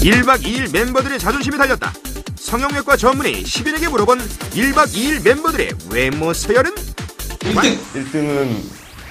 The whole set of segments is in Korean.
1박 2일 멤버들의 자존심이 달렸다. 성형외과 전문의 10인에게 물어본 1박 2일 멤버들의 외모 서열은 1등 1등은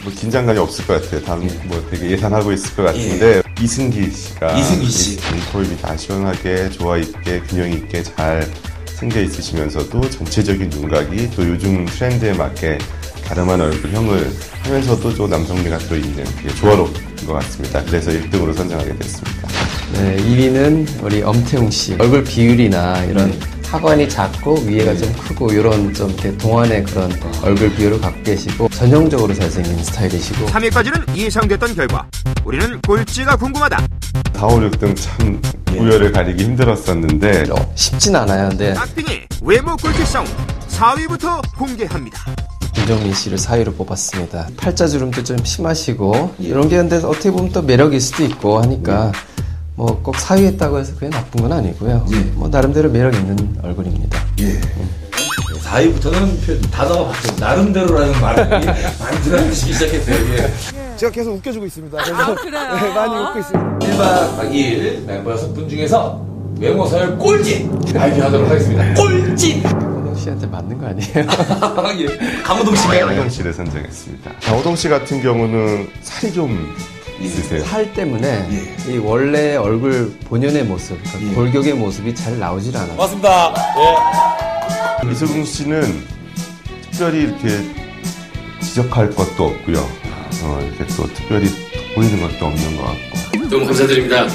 뭐 긴장감이 없을 것 같아요. 다음 뭐 되게 예상하고 있을 것 같은데 이승기 씨가 이승기 씨. 눈코입이 다 시원하게 조화 있게 균형 있게 잘 생겨 있으시면서도 전체적인 눈각이 또 요즘 트렌드에 맞게 가름한 얼굴형을 하면서도 좀 남성미가 들어있는 그게 조화로운 것 같습니다. 그래서 1등으로 선정하게 됐습니다. 네, 2위는 우리 엄태웅 씨. 얼굴 비율이나 이런 하관이 작고 위에가 좀 크고 이런 좀 이렇게 동안의 그런 얼굴 비율을 갖고 계시고 전형적으로 잘생긴 스타일이시고 3위까지는 예상됐던 결과. 우리는 꼴찌가 궁금하다. 4, 5, 6등 참 우열을 가리기 힘들었었는데 어, 쉽진 않아요. 근데 깍빙의 외모 꼴찌 싸움 4위부터 공개합니다. 김정민 씨를 4위로 뽑았습니다. 팔자주름도 좀 심하시고 이런 게 근데 어떻게 보면 또 매력일 수도 있고 하니까 뭐꼭 4위 했다고 해서 그게 나쁜 건 아니고요. 뭐 나름대로 매력 있는 얼굴입니다. 예. 4위부터는 다 잡아봤죠. 나름대로라는 말이 많이 들어가기 시작했어요. 예. 제가 계속 웃겨주고 있습니다. 그래서 네, 많이 웃고 있습니다. 1박 2일 멤버 6분 중에서 외모 서열 꼴찌 발표하도록 하겠습니다. 꼴찌! 호동 씨한테 맞는 거 아니에요? 예. 강호동 씨가요? 강호동 씨를 선정했습니다. 강호동 씨 같은 경우는 살이 좀 있으세요. 살 때문에 이 원래 얼굴 본연의 모습, 그러니까 골격의 모습이 잘 나오질 않아요. 맞습니다. 이소경 씨는 특별히 이렇게 지적할 것도 없고요. 어, 이렇게 또 특별히 보이는 것도 없는 것 같고. 너무 감사드립니다.